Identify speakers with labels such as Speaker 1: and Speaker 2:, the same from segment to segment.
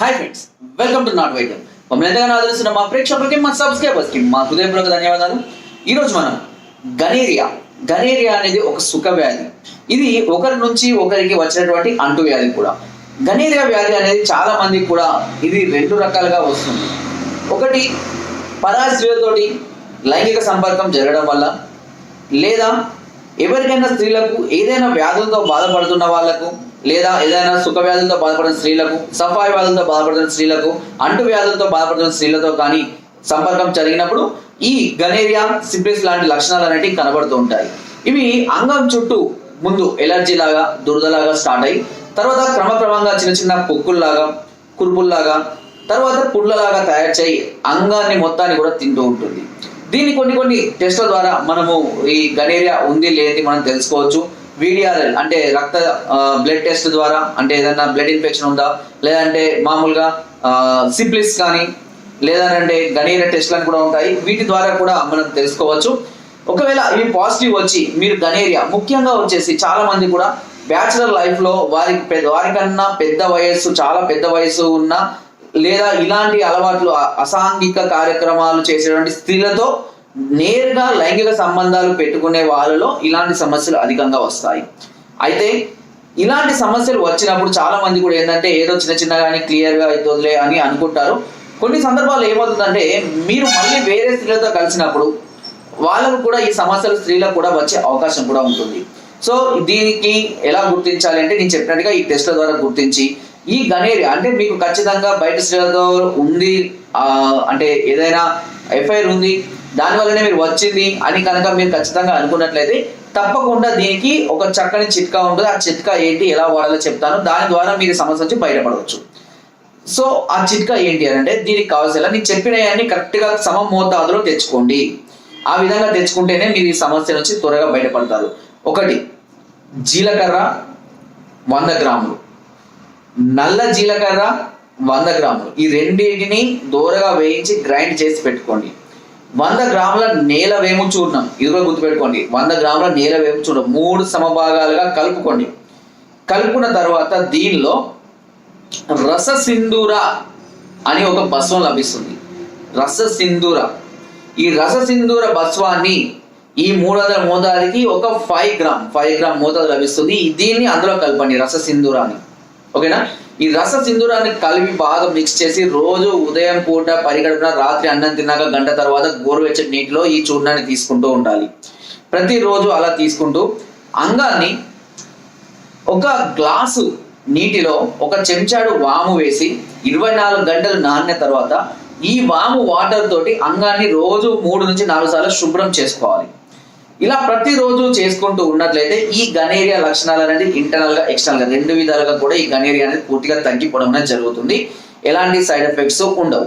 Speaker 1: Hi friends welcome to నాట్ వైద్యం మమ్మల్ని ఎంతగానో ఆదరిస్తున్న మా ప్రేక్షకులకి మా సబ్స్క్రైబర్స్కి మా హృదయపూర్వక ధన్యవాదాలు. ఈరోజు మనం గనేరియా. గనేరియా అనేది ఒక సుఖ వ్యాధి. ఇది ఒకరి నుంచి ఒకరికి వచ్చినటువంటి అంటు వ్యాధి కూడా. గనేరియా వ్యాధి అనేది చాలా మందికి కూడా ఇది రెండు రకాలుగా వస్తుంది. ఒకటి పరాయి లైంగిక సంపర్కం జరగడం వల్ల లేదా ఎవరికైనా స్త్రీలకు ఏదైనా వ్యాధులతో బాధపడుతున్న వాళ్ళకు లేదా ఏదైనా సుఖ వ్యాధులతో బాధపడుతున్న స్త్రీలకు సఫాయి వ్యాధులతో బాధపడుతున్న స్త్రీలకు అంటు వ్యాధులతో బాధపడుతున్న స్త్రీలతో కానీ సంపర్కం జరిగినప్పుడు ఈ గనేరియా సిప్లిస్ లాంటి లక్షణాలు అనేటివి కనబడుతూ ఉంటాయి. ఇవి అంగం చుట్టూ ముందు ఎలర్జీ లాగా దురదలాగా స్టార్ట్ అయ్యి తర్వాత క్రమక్రమంగా చిన్న చిన్న పొక్కుల్లాగా కురుపుల్లాగా తర్వాత పుళ్ళలాగా తయారు చేయి అంగాన్ని మొత్తాన్ని కూడా తింటూ ఉంటుంది. దీన్ని కొన్ని కొన్ని టెస్ట్ల ద్వారా మనము ఈ గనేరియా ఉంది లేని మనం తెలుసుకోవచ్చు. వీడిఆర్ఎల్ అంటే రక్త బ్లడ్ టెస్ట్ ద్వారా అంటే ఏదైనా బ్లడ్ ఇన్ఫెక్షన్ ఉందా? లేదంటే మామూలుగా సిప్లిస్ కానీ లేదంటే గణీర టెస్ట్లు అని కూడా ఉంటాయి. వీటి ద్వారా కూడా మనం తెలుసుకోవచ్చు. ఒకవేళ ఇవి పాజిటివ్ వచ్చి మీరు గనేరియా ముఖ్యంగా వచ్చేసి చాలా మంది కూడా బ్యాచులర్ లైఫ్లో వారికి పెద్ద వారికన్నా పెద్ద వయస్సు చాలా పెద్ద వయసు ఉన్న లేదా ఇలాంటి అలవాట్లు అసాంఘిక కార్యక్రమాలు చేసేటువంటి స్త్రీలతో నేరుగా లైంగిక సంబంధాలు పెట్టుకునే వాళ్ళలో ఇలాంటి సమస్యలు అధికంగా వస్తాయి. అయితే ఇలాంటి సమస్యలు వచ్చినప్పుడు చాలా మంది కూడా ఏంటంటే ఏదో చిన్న చిన్నగాని క్లియర్గా అవుతుందిలే అని అనుకుంటారు. కొన్ని సందర్భాల్లో ఏమవుతుందంటే మీరు మళ్ళీ వేరే స్త్రీలతో కలిసినప్పుడు వాళ్ళకు కూడా ఈ సమస్యలు స్త్రీలకు కూడా వచ్చే అవకాశం కూడా ఉంటుంది. సో దీనికి ఎలా గుర్తించాలి అంటే నేను చెప్పినట్టుగా ఈ టెస్ట్ల ద్వారా గుర్తించి ఈ గనేరియా అంటే మీకు ఖచ్చితంగా బయట స్త్రీలతో ఉంది అంటే ఏదైనా ఎఫ్ఐఆర్ ఉంది. దానివల్లనే మీరు వచ్చింది అని కనుక మీరు ఖచ్చితంగా అనుకున్నట్లయితే తప్పకుండా దీనికి ఒక చక్కని చిట్కా ఉంటుంది. ఆ చిట్కా ఏంటి ఎలా వాడాలో చెప్తాను. దాని ద్వారా మీరు సమస్య నుంచి బయటపడవచ్చు. సో ఆ చిట్కా ఏంటి అని అంటే దీనికి కావాల్సిన నేను చెప్పినవన్నీ కరెక్ట్గా సమ మోతాదులో తెచ్చుకోండి. ఆ విధంగా తెచ్చుకుంటేనే మీరు ఈ సమస్య నుంచి త్వరగా బయటపడతారు. ఒకటి జీలకర్ర వంద గ్రాములు. నల్ల జీలకర్ర వంద గ్రాములు. ఈ రెండింటిని దూరగా వేయించి గ్రైండ్ చేసి పెట్టుకోండి. వంద గ్రాముల నేల వేము చూర్ణం. ఇది కూడా గుర్తుపెట్టుకోండి. వంద గ్రాముల నేల వేము చూర్ణం. మూడు సమభాగాలుగా కలుపుకోండి. కలుపుకున్న తర్వాత దీనిలో రస సింధూర అని ఒక భస్వం లభిస్తుంది. రస సింధూర ఈ రస సింధూర భస్వాన్ని ఈ మూడు వందల మోతాదికి ఒక ఫైవ్ గ్రామ్ ఫైవ్ గ్రామ్ మోతాదు లభిస్తుంది. దీన్ని అందులో కలపండి రస సింధూరాన్ని ఓకేనా? ఈ రస సింధూరాన్ని కలిపి బాగా మిక్స్ చేసి రోజు ఉదయం పూట పరిగడుపున రాత్రి అన్నం తిన్నాక గంట తర్వాత గోరువెచ్చటి నీటిలో ఈ చూర్ణాన్ని తీసుకుంటూ ఉండాలి. ప్రతిరోజు అలా తీసుకుంటూ అంగాన్ని ఒక గ్లాసు నీటిలో ఒక చెంచాడు వాము వేసి ఇరవై నాలుగు గంటలు నానిన తర్వాత ఈ వాము వాటర్ తోటి అంగాన్ని రోజు మూడు నుంచి నాలుగు సార్లు శుభ్రం చేసుకోవాలి. ఇలా ప్రతిరోజు చేసుకుంటూ ఉన్నట్లయితే ఈ గనేరియా లక్షణాలు అనేది ఇంటర్నల్గా ఎక్స్టర్నల్గా రెండు విధాలుగా కూడా ఈ గనేరియా అనేది పూర్తిగా తగ్గిపోవడం అనేది జరుగుతుంది. ఎలాంటి సైడ్ ఎఫెక్ట్స్ ఉండవు.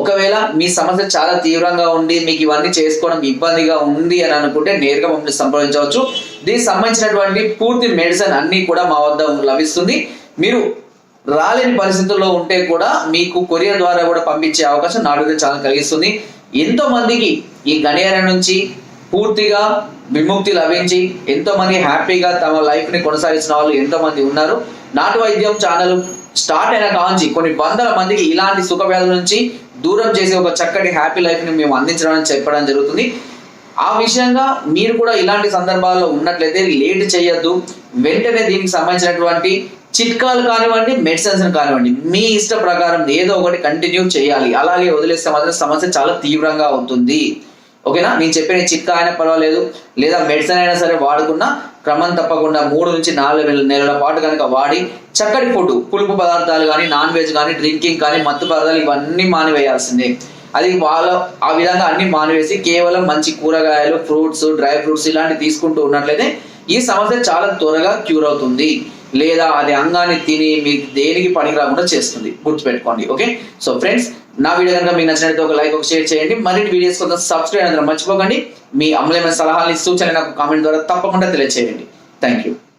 Speaker 1: ఒకవేళ మీ సమస్య చాలా తీవ్రంగా ఉండి మీకు ఇవన్నీ చేసుకోవడం ఇబ్బందిగా ఉంది అని అనుకుంటే నేరుగా మమ్మల్ని సంప్రదించవచ్చు. దీనికి సంబంధించినటువంటి పూర్తి మెడిసిన్ అన్ని కూడా మా వద్ద లభిస్తుంది. మీరు రాలేని పరిస్థితుల్లో ఉంటే కూడా మీకు కొరియర్ ద్వారా కూడా పంపించే అవకాశం నాడు చాలా కలిగిస్తుంది. ఎంతో మందికి ఈ గడియారం నుంచి పూర్తిగా విముక్తి లభించి ఎంతో మంది హ్యాపీగా తమ లైఫ్ని కొనసాగిస్తున్న వాళ్ళు ఎంతో మంది ఉన్నారు. నాటు వైద్యం ఛానల్ స్టార్ట్ అయిన కాంచి కొన్ని వందల మందికి ఇలాంటి సుఖవ్యాధుల నుంచి దూరం చేసే ఒక చక్కటి హ్యాపీ లైఫ్ని మేము అందించడం చెప్పడం జరుగుతుంది. ఆ విషయంగా మీరు కూడా ఇలాంటి సందర్భాల్లో ఉన్నట్లయితే లేట్ చేయొద్దు. వెంటనే దీనికి సంబంధించినటువంటి చిట్కాలు కానివ్వండి మెడిసిన్స్ కానివ్వండి మీ ఇష్ట ప్రకారం ఏదో ఒకటి కంటిన్యూ చేయాలి. అలాగే వదిలేస్తే మాత్రం సమస్య చాలా తీవ్రంగా అవుతుంది ఓకేనా? నేను చెప్పిన ఈ చిట్కా అయినా పర్వాలేదు. లేదా మెడిసిన్ అయినా సరే వాడుకున్నా క్రమం తప్పకుండా మూడు నుంచి నాలుగు నెలల పాటు కనుక వాడి చక్కటి ఫుడ్ పులుపు పదార్థాలు కానీ నాన్ వెజ్ కానీ డ్రింకింగ్ కానీ మత్తు పదార్థాలు ఇవన్నీ మానివేయాల్సిందే. అది వాళ్ళ ఆ విధంగా అన్ని మానివేసి కేవలం మంచి కూరగాయలు ఫ్రూట్స్ డ్రై ఫ్రూట్స్ ఇలాంటివి తీసుకుంటూ ఉన్నట్లయితే ఈ సమస్య చాలా త్వరగా క్యూర్ అవుతుంది. లేదా అది అంగాన్ని తిని మీకు దేనికి పనికి రాకుండా చేస్తుంది. గుర్తుపెట్టుకోండి ఓకే? సో ఫ్రెండ్స్ నా వీడియో కనుక మీకు నచ్చినట్టు ఒక లైక్ ఒక షేర్ చేయండి. మరిన్ని వీడియోస్ కోసం సబ్స్క్రైబ్ అందరం మర్చిపోకండి. మీ అమూల్యమైన సలహాలు సూచనలు నాకు కామెంట్ ద్వారా తప్పకుండా తెలియజేయండి థ్యాంక్ యూ